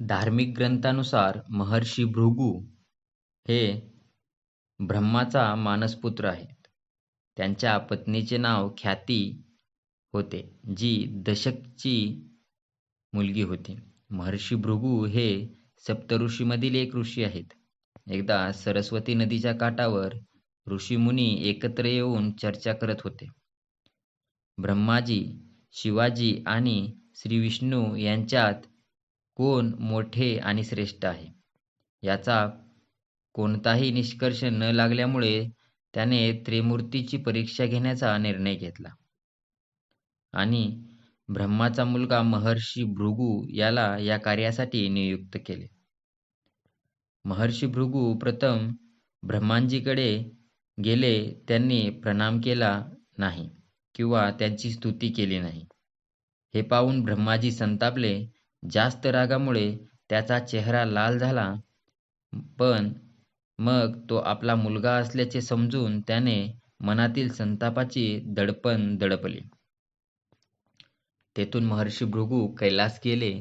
धार्मिक ग्रंथानुसार महर्षी भृगू हे ब्रह्माचा मानसपुत्र आहेत. त्यांच्या पत्नीचे नाव ख्याती होते, जी दशकची मुलगी होती. महर्षी भृगू हे सप्तऋषीमधील एक ऋषी आहेत. एकदा सरस्वती नदीच्या काठावर ऋषीमुनी एकत्र येऊन चर्चा करत होते. ब्रह्माजी, शिवाजी आणि श्रीविष्णू यांच्यात कोण मोठे आणि श्रेष्ठ आहे, याचा कोणताही निष्कर्ष न लागल्यामुळे त्याने त्रिमूर्तीची परीक्षा घेण्याचा निर्णय घेतला आणि ब्रह्माचा मुलगा महर्षी भृगू याला या कार्यासाठी नियुक्त केले. महर्षी भृगू प्रथम ब्रह्मांजीकडे गेले त्यांनी प्रणाम केला नाही किंवा त्यांची स्तुती केली नाही. हे पाहून ब्रह्माजी संतापले. जास्त रागामुळे त्याचा चेहरा लाल झाला, पण मग तो आपला मुलगा असल्याचे समजून त्याने मनातील संतापाची दडपण दडपली. तेथून महर्षी भृगू कैलास गेले.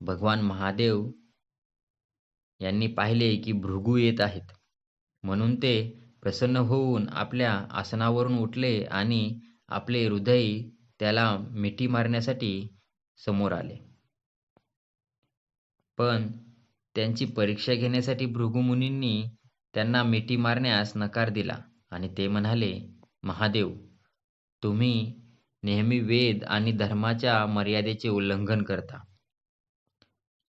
भगवान महादेव यांनी पाहिले की भृगू येत आहेत, म्हणून ते प्रसन्न होऊन आपल्या आसनावरून उठले आणि आपले हृदय त्याला मिठी मारण्यासाठी समोर आले. पण त्यांची परीक्षा घेण्यासाठी भृगुमुनींनी त्यांना मिठी मारण्यास नकार दिला आणि ते म्हणाले, महादेव, तुम्ही नेहमी वेद आणि धर्माच्या मर्यादेचे उल्लंघन करता.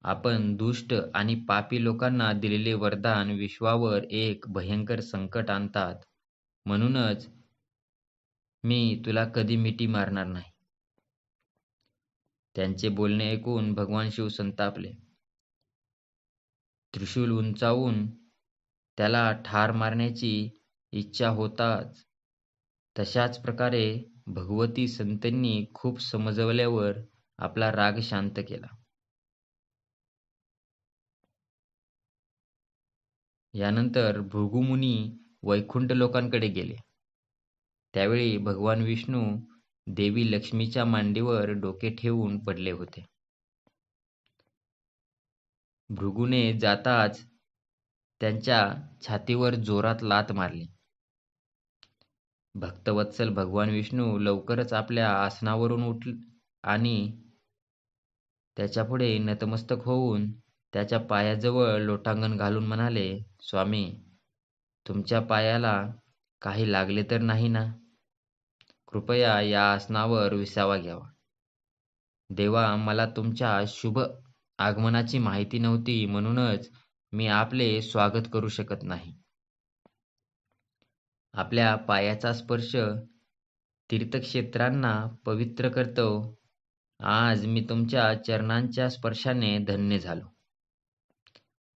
आपण दुष्ट आणि पापी लोकांना दिलेले वरदान विश्वावर एक भयंकर संकट आणतात. म्हणूनच मी तुला कधी मिठी मारणार नाही. त्यांचे बोलणे ऐकून भगवान शिव संतापले. त्रिशूल उंचावून त्याला ठार मारण्याची इच्छा होताच तशाच प्रकारे भगवती संतांनी खूप समजवल्यावर आपला राग शांत केला. यानंतर भृगुमुनी वैकुंठ लोकांकडे गेले. त्यावेळी भगवान विष्णू देवी लक्ष्मीच्या मांडीवर डोके ठेवून पडले होते. भृगूने जाताच त्यांच्या छातीवर जोरात लात मारली. भक्तवत्सल भगवान विष्णू लवकरच आपल्या आसनावरून उठले आणि त्याच्यापुढे नतमस्तक होऊन त्याच्या पायाजवळ लोटांगण घालून म्हणाले, स्वामी, तुमच्या पायाला काही लागले तर नाही ना? कृपया या आसनावर विसावा घ्यावा. देवा, मला तुमच्या शुभ आगमनाची माहिती नव्हती म्हणूनच मी आपले स्वागत करू शकत नाही. आपल्या पायाचा स्पर्श तीर्थक्षेत्रांना पवित्र करतो. आज मी तुमच्या चरणांच्या स्पर्शाने धन्य झालो.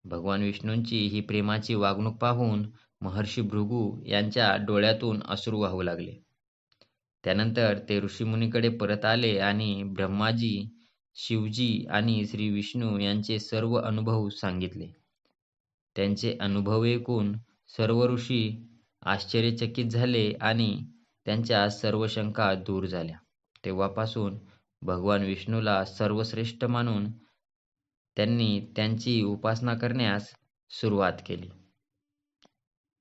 भगवान विष्णूंची ही प्रेमाची वागणूक पाहून महर्षी भृगू यांच्या डोळ्यातून अश्रू वाहू लागले. त्यानंतर ते ऋषीमुनीकडे परत आले आणि ब्रह्माजी, शिवजी आणि श्रीविष्णू यांचे सर्व अनुभव सांगितले. त्यांचे अनुभव ऐकून सर्व ऋषी आश्चर्यचकित झाले आणि त्यांच्या सर्व शंका दूर झाल्या. तेव्हापासून भगवान विष्णूला सर्वश्रेष्ठ मानून त्यांनी त्यांची उपासना करण्यास सुरुवात केली.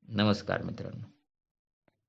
नमस्कार मित्रांनो.